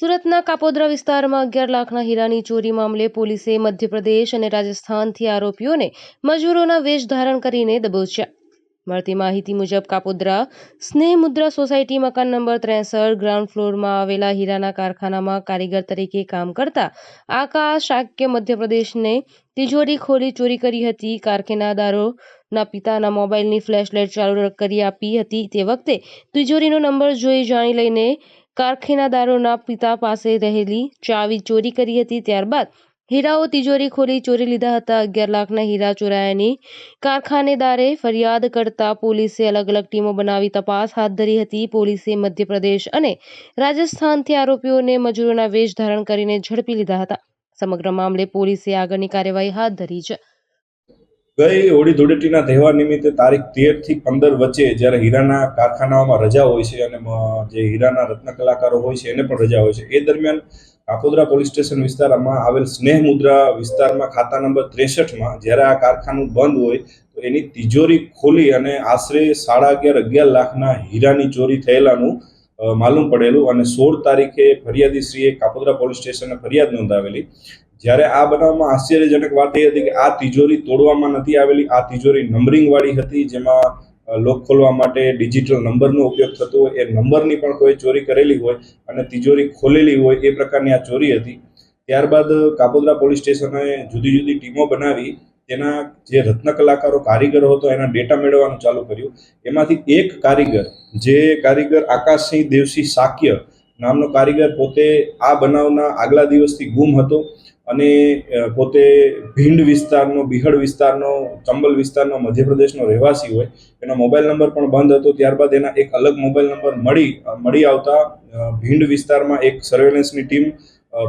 સુરતના કાપોદ્રા વિસ્તારમાં અગિયાર લાખના હીરાની ચોરી મામલે પોલીસે મધ્યપ્રદેશ અને રાજસ્થાનથી આરોપીઓને મજૂરોના વેશ ધારણ કરીને દબોચ્યા. મળતી માહિતી મુજબ કાપોદ્રા સ્નેહ મુદ્રા સોસાયટી મકાન નંબર ત્રેસઠ ગ્રાઉન્ડ ફ્લોરમાં આવેલા હીરાના કારખાનામાં કારીગર તરીકે કામ કરતા આકાશ શાક્ય મધ્યપ્રદેશને તિજોરી ખોલી ચોરી કરી હતી. કારખાનાદારોના પિતાના મોબાઈલની ફ્લેશલાઇટ ચાલુ કરી આપી હતી. તે વખતે તિજોરીનો નંબર જોઈ જાણી લઈને કારખાનાદારોના પિતા પાસે રહેલી ચાવી ચોરી કરી હતી. ત્યારબાદ હીરાઓ તિજોરી ખોલી ચોરી લીધા હતા. અગિયાર લાખના હીરા ચોરાયાની કારખાનેદારે ફરિયાદ કરતા પોલીસે અલગ અલગ ટીમો બનાવી તપાસ હાથ ધરી હતી. પોલીસે મધ્યપ્રદેશ અને રાજસ્થાનથી આરોપીઓને મજૂરોના વેશ ધારણ કરીને ઝડપી લીધા હતા. સમગ્ર મામલે પોલીસે આગળની કાર્યવાહી હાથ ધરી છે. ગઈ હોળી ધૂળેટીના તહેવાર નિમિત્તે તારીખ તેરથી પંદર વચ્ચે જ્યારે હીરાના કારખાનાઓમાં રજા હોય છે અને જે હીરાના રત્ન કલાકારો હોય છે એને પણ રજા હોય છે. એ દરમિયાન કાપોદરા પોલીસ સ્ટેશન વિસ્તારમાં આવેલ સ્નેહ મુદ્રા વિસ્તારમાં ખાતા નંબર ત્રેસઠમાં જ્યારે આ કારખાનું બંધ હોય, તો એની તિજોરી ખોલી અને આશરે સાડા અગિયાર અગિયાર લાખના હીરાની ચોરી થયેલાનું માલુમ પડેલું અને સોળ તારીખે ફરિયાદીશ્રીએ કાપોદ્રા પોલીસ સ્ટેશને ફરિયાદ નોંધાવેલી. જ્યારે આ બનાવમાં આશ્ચર્યજનક વાત એ હતી કે આ તિજોરી તોડવામાં નથી આવેલી. આ તિજોરી નંબરિંગ વાળી હતી, જેમાં લોક ખોલવા માટે ડિજિટલ નંબરનો ઉપયોગ થતો હોય, એ નંબરની પણ કોઈ ચોરી કરેલી હોય અને તિજોરી ખોલેલી હોય, એ પ્રકારની આ ચોરી હતી. ત્યારબાદ કાપોદ્રા પોલીસ સ્ટેશને જુદી જુદી ટીમો બનાવી તેના જે રત્ન કલાકારો કારીગરો હતો, એના ડેટા મેળવવાનું ચાલુ કર્યું. એમાંથી એક કારીગર, જે કારીગર આકાશસિંહ દેવસિંહ સાક્ય નામનો કારીગર પોતે આ બનાવના આગલા દિવસથી ગુમ હતો અને પોતે ભીંડ વિસ્તારનો બિહડ વિસ્તારનો, ચંબલ વિસ્તારનો, મધ્યપ્રદેશનો રહેવાસી હોય. એનો મોબાઈલ નંબર પણ બંધ હતો. ત્યારબાદ એના એક અલગ મોબાઈલ નંબર મળી મળી આવતા ભીંડ વિસ્તારમાં એક સર્વેલન્સની ટીમ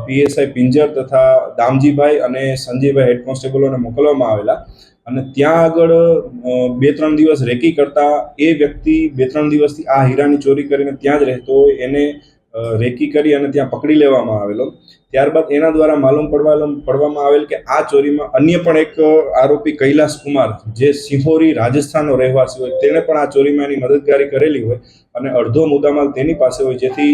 પીએસઆઈ પિંજર તથા દામજીભાઈ અને સંજયભાઈ હેડ કોન્સ્ટેબલોને મોકલવામાં આવેલા. અને ત્યાં આગળ બે ત્રણ દિવસ રેકી કરતા એ વ્યક્તિ બે ત્રણ દિવસથી આ હીરાની ચોરી કરીને ત્યાં જ રહેતો હોય, એને રેકી કરી અને ત્યાં પકડી લેવામાં આવેલો. ત્યારબાદ એના દ્વારા માલુમ પડવા પડવામાં આવેલ કે આ ચોરીમાં અન્ય પણ એક આરોપી કૈલાસ કુમાર, જે સિંહોરી રાજસ્થાનનો રહેવાસી હોય, તેણે પણ આ ચોરીમાં એની મદદગારી કરેલી હોય અને અડધો મુદ્દામાલ તેની પાસે હોય, જેથી